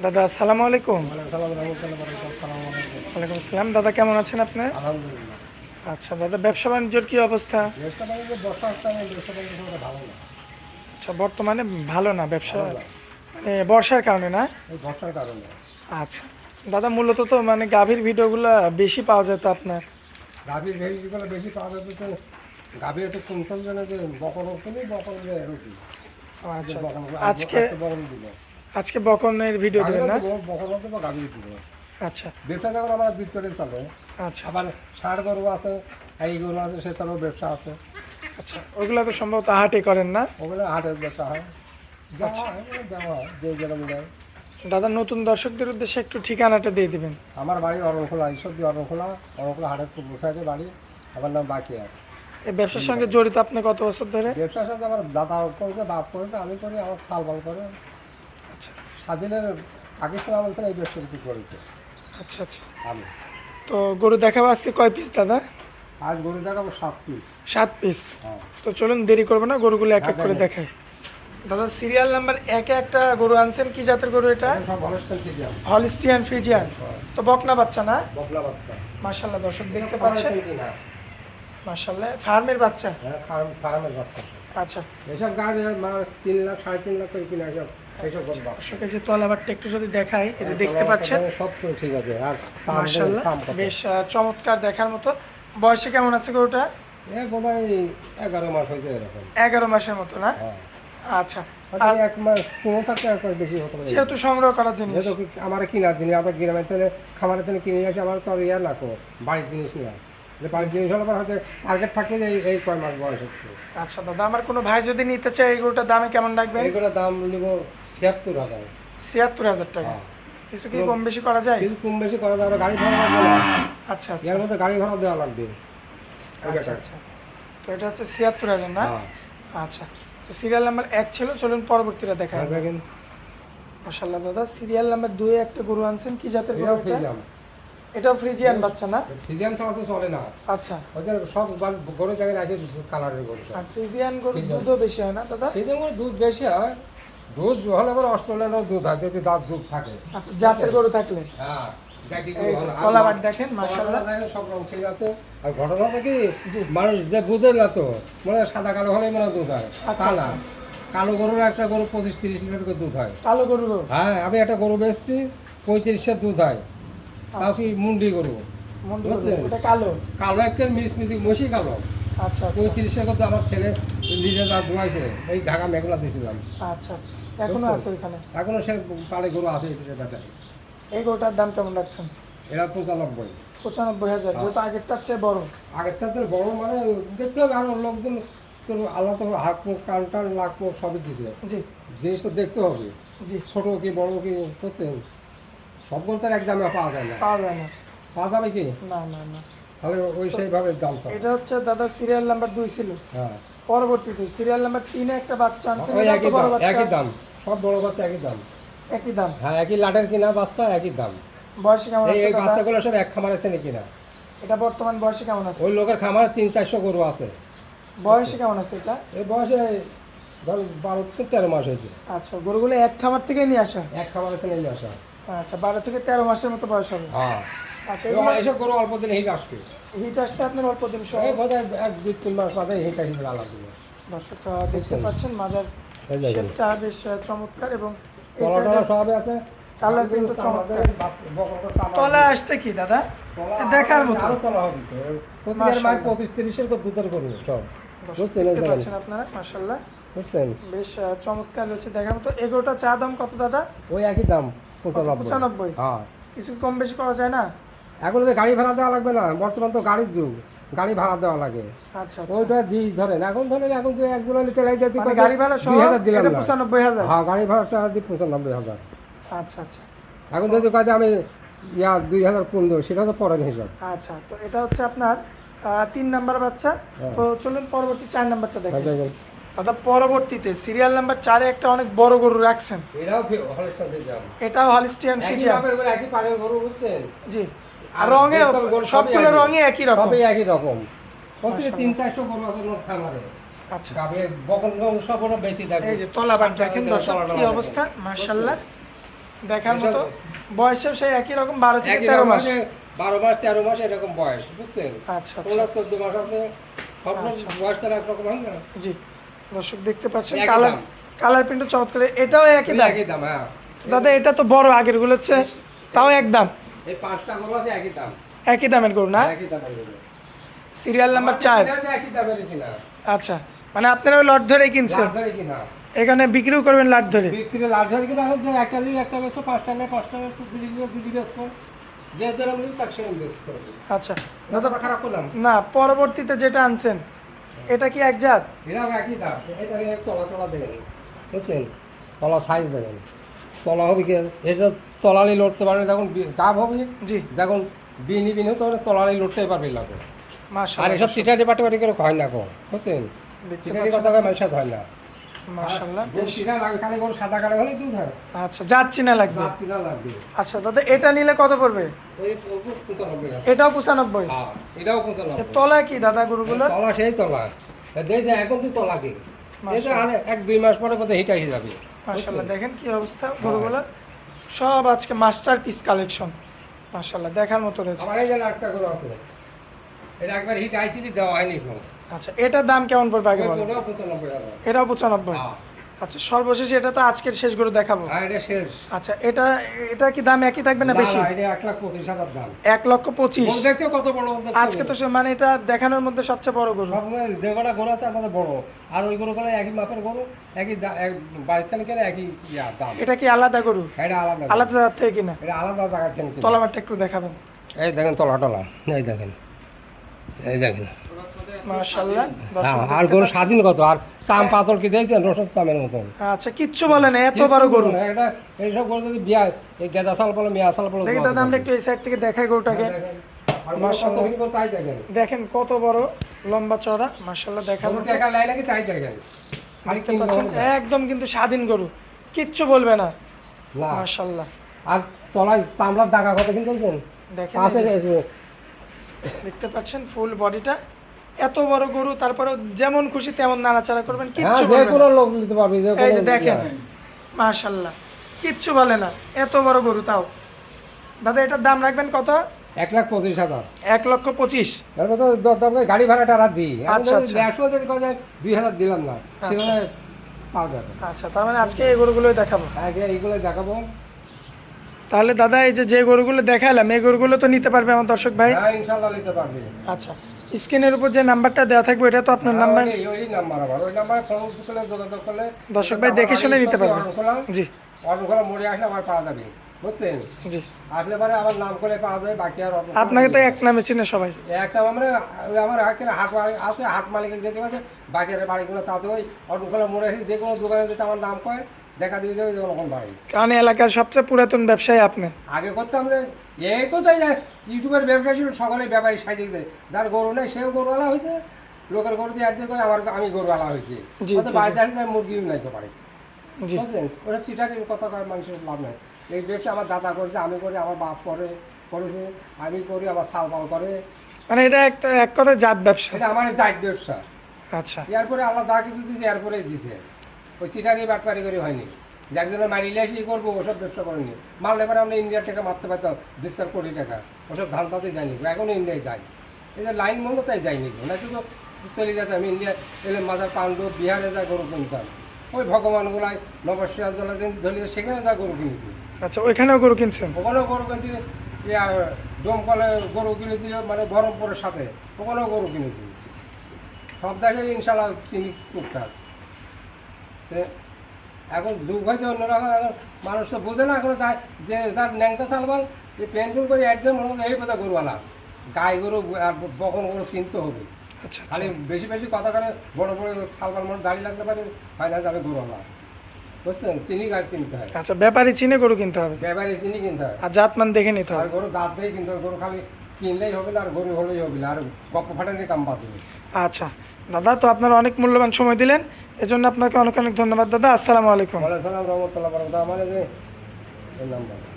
দাদা আসসালামু আলাইকুম। ওয়ালাইকুম আসসালাম দাদা কেমন আছেন আপনি? আচ্ছা দাদা ব্যবসা বাণিজ্যর কি অবস্থা? আচ্ছা বর্তমানে ভালো না ব্যবসা? মানে বর্ষার কারণে না? বর্ষার কারণে। আচ্ছা দাদা মূলত তো মানে গাভীর ভিডিওগুলো বেশি পাওয়া যায় তো আপনার? গাভীর ভেজিগুলো বেশি পাওয়া যাবে তো গাভীর একটু কম চলবে না যে বকর কিনি বকর রুটি। আচ্ছা আজকে আজকে বকনের ভিডিও দেবেন না? বকর দেবো গাভীর দিব আচ্ছা। ব্যবসা যখন আমার ভিতরে চলে। আচ্ছা আবার ষাট গরু আছে এই গরু আছে সে তারও ব্যবসা আছে। আচ্ছা ওগুলো তো সম্ভবত হাটে করেন না? ওগুলো হাটের ব্যবসা হয়। হয়, যে যেরকম দেয়। দাদা নতুন দর্শকদের উদ্দেশ্যে একটু ঠিকানাটা দিয়ে দিবেন। আমার বাড়ি অরণখোলা ঈশ্বর দিয়ে অরণখোলা অরণখোলা হাটের পূর্ব সাইডে বাড়ি। আমার নাম বাকি আর এই ব্যবসার সঙ্গে জড়িত আপনি কত বছর ধরে? ব্যবসার সাথে আমার দাদা করেছে বাপ করেছে আমি করি আমার খাল বাল করে। স্বাধীনের পাকিস্তান আমল থেকে এই ব্যবসা করেছে আচ্ছা আচ্ছা। আমি। তো গরু দেখাবো আজকে কয় পিস দাদা? আজ গরু দেখাবো সাত পিস সাত পিস হ্যাঁ। তো চলুন দেরি করব না গরুগুলো এক এক করে দেখাই দাদা সিরিয়াল নাম্বার একে একটা গরু আনছেন কি জাতের গরু এটা? সব হলিস্টিয়ান ফ্রিজিয়ান তো বকনা বাচ্চা না? মার্শাল্লাহ দর্শক দেখতে পাচ্ছেন? কিনা ফার্মের বাচ্চা? হ্যাঁ ফার্মের বাচ্চা। আচ্ছা। এসব গাছ তিন লাখ সাড়ে তিন লাখ করে কিনা এসব এইসব গরু বাচ্চা দর্শকের যে তলাবারটা একটু যদি দেখাই এই যে দেখতে পাচ্ছেন। সব তো ঠিক আছে আর মার্শাল্লাহ বেশ চমৎকার দেখার মতো। বয়সে কেমন আছে গরুটা? এগারো মাস হয়েছে এরকম। এগারো মাসের মতো না? হ্যাঁ। আচ্ছা এক মাস বেশি হতে পারে। যেহেতু সংগ্রহ করার জিনিস। যেহেতু আমার কিনার জিনিস আবার গ্রামের খামারের কিনে আসে আমার তো আর ইয়ে না বাড়ির জিনিস নিয়ে যে বাড়ির জিনিস হলে হয়তো টার্গেট থাকলে যে এই- এই কয় মাস বয়স হচ্ছে। আচ্ছা দাদা আমার কোনো ভাই যদি নিতে চায় এই দামে কেমন রাখবেন? এইগুলো দাম নিব ছিয়াত্তর হাজার। ছিয়াত্তর হাজার টাকা। কিছু কি কম বেশি করা যায়? কিন্তু কম বেশি করা যাবে গাড়ি ভাড়া লাগবে আচ্ছা আচ্ছা। এর মধ্যে গাড়ি ভাড়া দেওয়া লাগবে। আচ্ছা আচ্ছা। তো এটা হচ্ছে ছিয়াত্তর হাজার না? হ্যাঁ। আচ্ছা। তো সিরিয়াল নাম্বার এক ছিল চলুন পরবর্তীটা দেখা হ্যাঁ, দেখেন। মাসাল্লাহ দাদা সিরিয়াল নাম্বার দুই একটা গরু আনছেন কি জাতের গরু এটা ফ্রিজিয়ান বাচ্চা না? ফ্রিজিয়ান ছাড়া তো চলে না। আচ্ছা। ওদের সব গরু জায়গায় আছে কালারের গরু আর ফ্রিজিয়ান গরু দুধও বেশি হয় না দাদা? ফিজিয়াম গরু দুধ বেশি হয়। দুধ হলে পরে অস্ট্রেলিয়ানও দুধ হয় যদি দাঁত দুধ থাকে। আচ্ছা জাতের গরু থাকলে? হ্যাঁ মা- দেখেন কলাবাট সব রং ঠিক আছে। আর ঘটনাটা কি। মানুষ যে বুঝে না তো মানে সাদা কালো হলেই মানে দুধ হয়। আচ্ছা, তা না। কালো গরুর একটা গরু পঁচিশ তিরিশ লিটার করে দুধ হয়। কালো গরু গরু হ্যাঁ আমি একটা গরু বেচছি পঁয়ত্রিশের দুধ হয়। তাও কি মুন্ডি গরু মন্ডি ওটা কালো? কালো একটা কালো। আচ্ছা আচ্ছা। পঁয়ত্রিশের কথা আমার ছেলে নিজে যা ধোয়াইছে এই ঢাকা মেঘলা দিয়েছিলাম। আচ্ছা আচ্ছা। এখনও আছে এখনও সে পালে গরু আছে এই গরুটার দাম কেমন রাখছেন? পঁচানব্বই। পঁচানব্বই হাজার। যেহেতু আগেরটার চেয়ে বড়। মানে দেখতে হবে আরও লোকজন তোর আল্লাহ সবই দিছে। জি। জিনিস তো দেখতে হবে। জি। ছোট কি বড় কি বুঝছেন সব বলতে এক দামে পাওয়া যায় না। পাওয়া যায় না। পাওয়া যাবে কি? না না না। তাহলে ওই সেইভাবে দাম এটা হচ্ছে দাদা সিরিয়াল নাম্বার দুই ছিল। হ্যাঁ। পরবর্তীতে সিরিয়াল নাম্বার তিনে একটা বাচ্চা তো একই দাম একই দাম। সব বড় বাচ্চা একই দাম। একই দাম। হ্যাঁ একই লাটের কিনা বাচ্চা একই দাম। বয়সে কেমন আছে এই বাচ্চাগুলো সব এক খামারের থেকে কিনা এটা বর্তমান বয়সে কেমন আছে? ওই লোকের খামারে তিন চারশো গরু আছে। বয়সে কেমন আছে এটা? এই বয়সে ধর বারো থেকে তেরো মাস হয়েছে। আচ্ছা গরুগুলো এক খামার থেকে নিয়ে আসা? এক খামারের থেকে নিয়ে আসা। আচ্ছা বারো থেকে তেরো মাসের মতো বয়স হবে। হ্যাঁ। আচ্ছা এবং গরু অল্প দিন হিট আসবে। হিট আসতে আপনার অল্প দিন সময় এক দুই তিন মাস বাদে হিট আসবে আলাদা দিবে দেখতে পাচ্ছেন মাজার শেপটা বেশ চমৎকার এবং এই তলা সাইডে আছে। কালার কিন্তু চমৎকার। তলা আসছে কি দাদা? দেখার মতো। আরও তলা হবে দুধের গরু সব। আপনারা বুঝছেন। বেশ চমৎকার রয়েছে দেখার মতো। এগোটা চা দাম কত দাদা? ওই একই দাম। পঁচানব্বই। হ্যাঁ। কিছু কম বেশি করা যায় না? এখন তো গাড়ি ভাড়া দেওয়া লাগবে না। বর্তমান তো গাড়ির যুগ। গাড়ি ভাড়া দেওয়া লাগে। আচ্ছা আচ্ছা। ওইটা দিই ধরেন। এখন ধরেন এখন যে একজন নিতে লাগে মানে গাড়ি ভাড়া দুই হাজার দিলাম পঁচানব্বই হাজার। হ্যাঁ গাড়ি ভাড়াটা দিই পঁচানব্বই হাজার। আচ্ছা আচ্ছা। এখন যদি কাজে আমি ইয়া দুই হাজার পনেরো সেটা তো পরের হিসাব। আচ্ছা তো এটা হচ্ছে আপনার তিন নাম্বার বাচ্চা। হ্যাঁ। তো চলুন পরবর্তী চার নাম্বারটা দেখেন। দেখেন। দাদা পরবর্তীতে সিরিয়াল নাম্বার চারে একটা অনেক বড় গরু রাখছেন। এটাও হলস্টাইন ফ্রিজিয়ান। এটাও হলিস্টিয়ান একই গরু বুঝছেন? জি। আর রঙে সবগুলো একই। একই রকম। সবই একই রকম। তিন চারশো গরু আছে খামারে। আচ্ছা। গাভীর বকন গরু সব ওরা বেশি থাকে। এই যে তলাবাট দেখেন তলাটা দর্শক কি অবস্থা? মার্শাল্লাহ দেখার এসব- মতো বয়সেও সেই একই রকম বারো থেকে তেরো মাস। বারো মাস তেরো মাস এরকম বয়স বুঝছেন? আচ্ছা আচ্ছা। চোদ্দ মাস আছে। সব আচ্ছা। একরকম হয় না? জি। দর্শক দেখতে পাচ্ছেন কালার কালার প্রিন্টও চমৎকার। এটাও একই দাম। একই দাম হ্যাঁ। দাদা এটা তো বড় আগেরগুলো হচ্ছে তাও এক দাম। এই পাঁচটা গরু আছে একই দাম। একই দামের গরু না? একই দামের গরু। সিরিয়াল নাম্বার চার। একই দামের কিনা। আচ্ছা মানে আপনারা ওই লট ধরেই কিনছেন। লাভ ধরে কিনা। এখানে বিক্রিও করবেন লাট ধরে। বিক্রি লাভ ধরে কিনা হচ্ছে একটা দিন একটা বেশো পাঁচটা নেই পাঁচটা বেশো দুটি দুটি বেশো যে যেরকম তার সেরকম আচ্ছা। দাদা খারাপ করলাম। না পরবর্তীতে যেটা আনছেন এটা কি এক জাত? এরাও একই দাম এটা তলা তলা দেখেন বুঝছেন? তলা সাইজ দেখেন তলা হবে কি? এসব তলালি লড়তে পারবে যখন গাব হবে জি। যখন বিনি বিনি তখন তলালি লড়তে পারবে লাগবে। আর এসব চিটারি পাটি করে হয় না কো বুঝছেন? পাচ্ছেন কথা কয় মানুষের হয় না। মাশাআল্লাহ। লাগবে খালি গরু সাদা কালো হলেই দুধ হয়। আচ্ছা যাচ্ছি না লাগবে। আচ্ছা দাদা এটা নিলে কত পড়বে। এটাও পঁচানব্বই? হ্যাঁ, এটাও এর পঁচানব্বই তলা কি দাদা গরুগুলোর? তলা সেই তলা। দেখ যে এখন তুই তলা কি এটা এক দুই মাস পরে বোধহয় হিট এসে যাবে। মাশাআল্লাহ দেখেন কি অবস্থা গরুগুলোর। সব আজকে মাস্টার পিস কালেকশন। মাশাআল্লাহ দেখার মতো রয়েছে। আমার এই যে একটা গরু আছে এটা একবার হিট আইসিডি দেওয়া হয়নি এখন। আচ্ছা এটার দাম কেমন পড়বে আগে টাকা। এটাও পঁচানব্বই? হ্যাঁ। আচ্ছা সর্বশেষ এটা তো আজকের শেষ গরু দেখাবো। শেষ। আচ্ছা এটা এটা কি দাম একই থাকবে না বেশি? এক লক্ষ পঁচিশ। কত বড় আজকে তো মানে এটা দেখানোর মধ্যে সবচেয়ে বড় গরু। কটা গরু আমাদের বড়। আর ওই গরু একই মাপের গরু একই বাইশ তারিখের একই দাম। এটা কি আলাদা গরু? এটা আলাদা। আলাদা জায়গা থেকে কিনা? এটা আলাদা জায়গা থেকে তলাবারটা একটু দেখাবেন। এই দেখেন তলা টলা এই দেখেন। এই দেখেন। মাশাআল্লাহ। হ্যাঁ, আর গরু স্বাধীন কত? আর চাম পাথর কি দেখছেন রসদ চামের মতন। আচ্ছা কিচ্ছু বলে না এত বড় গরু। এটা এইসব গরু যদি বিয়া এই গেদা সাল বলো মেয়া সাল বলো দেখি দাদা আমরা একটু এই সাইড থেকে দেখাই গরুটাকে। তাই দেখেন। কত বড় লম্বা চড়া দেখতে পাচ্ছেন? একদম কিন্তু স্বাধীন গরু। কিচ্ছু বলবে না। মাশাআল্লাহ। আর তলায় চামড়ার দাগা কত কিনতেছেন দেখেন দেখতে পাচ্ছেন ফুল বডিটা। এত বড় গরু তারপরে যেমন খুশি তেমন নাড়াচাড়া করবেন হ্যাঁ কিচ্ছু যে কোনো লোক নিতে পারবে এই যে দেখেন মাশাআল্লাহ কিচ্ছু বলে না এত বড় গরু তাও। দাদা এটার দাম রাখবেন কত? এক লাখ পঁচিশ হাজার। এক লক্ষ পঁচিশ। এরপর তো দরদাম গাড়ি ভাড়াটা আর দিই। আচ্ছা, আচ্ছা। একশো যদি কথা দুই হাজার দিলাম না আচ্ছা। পাওয়া যাবে। আচ্ছা তার মানে আজকে এই গরুগুলোই দেখাবো। আগে এইগুলো দেখাবো। তাহলে দাদা এই যে যে গরুগুলো দেখালাম এই গরুগুলো তো নিতে পারবে আমার দর্শক ভাই? হ্যাঁ ইনশাল্লাহ নিতে পারবে। আচ্ছা। স্ক্রিনের উপর যে নাম্বারটা দেওয়া থাকবে এটা তো আপনার নাম্বার। ওই- ওই নাম্বার আমার ওই নাম্বারে ফোন করলে যোগাযোগ করলে দর্শক ভাই দেখে শুনে নিতে পারবে অর্ণখোলা জি। অর্ণখোলা মোড়ে আসলে আমার পাওয়া যাবে বুঝছেন? জি। আসলে পরে আমার নাম করে পাওয়া যাবে বাকি আর আপনাকে তো এক নামে চিনে সবাই। আমরা ওই আমার একের হাট মালিক আছে হাট মালিকের যেতে আছে বাকি আর বাড়িগুলো তাতে ওই অর্ণখোলা মোড়ে এসে যে কোনো দোকানে যদি আমার নাম করে দেখা দিয়ে যে কোনো বাড়ি। কারণ এলাকার সবচেয়ে পুরাতন ব্যবসায়ী আপনি। আগে করতাম যে এই কোথায় যায়? ইউটিউবের ব্যবসা ছিল সকলে ব্যাপারী সাইডে যায় যার গরু নেই সেও গরুওয়ালা হয়েছে। লোকের গরু দিয়ে অ্যাড করে আমার আমি গরুওয়ালা হয়েছি। হয়তো বাড়িতে আসলে মুরগিও নাই তো পারে বুঝলেন? ওরা চিটারির কথা কয় মানুষের লাভ নাই। এই ব্যবসা আমার দাদা করেছে আমি করি আমার বাপ করে করেছে আমি করি আমার সাল পাল করে। মানে এটা একটা এক কথায় জাত ব্যবসা। এটা আমার জাত ব্যবসা। আচ্ছা। এরপরে আল্লাহ যা কিছু দিয়েছে এরপরে দিছে ওই চিটারি বাটপারি করে হয়নি। যে একজনের মারিলে এসে করব ওসব ব্যবসা করেনি মারলে পরে আমরা ইন্ডিয়ার টাকা মারতে পারতাম চার কোটি টাকা। ওসব ধান তাতে যায়নি এখনও ইন্ডিয়ায় যাই। এই যে লাইন বন্ধ তাই যাইনি না তো চলে যেতাম ইন্ডিয়া এলে মাদার পাণ্ডব বিহারে যা গরু কিনতাম। ওই ভগবানগুলাই নবশ্রী ধরলে সেখানে যা গরু কিনেছি। আচ্ছা ওইখানেও গরু কিনছেন? ওখানেও গরু কিনছি দমকলে গরু কিনেছি মানে বহরমপুরের সাথে ওখানেও গরু কিনেছি। সব দেশে ইনশাল্লাহ চিনি টুকটাক। এখন যুগ হয়েছে অন্যরকম এখন মানুষ তো বোঝে না এখন তাই যে তার ন্যাংটা চালবাল যে পেন্টুল করে একদম মনে হয় এই বোধা গরুওয়ালা। গাই গরু আর বকন গরু চিনতে হবে। আচ্ছা আচ্ছা। খালি বেশি বেশি কথা করে বড় বড় সালবাল মানুষ দাঁড়িয়ে লাগতে পারে হয় না যাবে গরুওয়ালা। বুঝছেন? চিনি গাছ কিনতে হয়। আচ্ছা ব্যাপারী চিনে গরু কিনতে হবে? ব্যাপারে চিনি কিনতে হয়। আর জাতমান দেখে নিতে আর হবে। গরু দাঁত দিয়ে কিন্তু গরু খালি কিনলেই হবে না আর গরু হলেই হবে না আর গপ্প ফাটানি কাম পাবে আচ্ছা। দাদা তো আপনারা অনেক মূল্যবান সময় দিলেন। এজন্য আপনাকে অনেক অনেক ধন্যবাদ দাদা। আসসালামু আলাইকুম। আমার এই নাম্বার।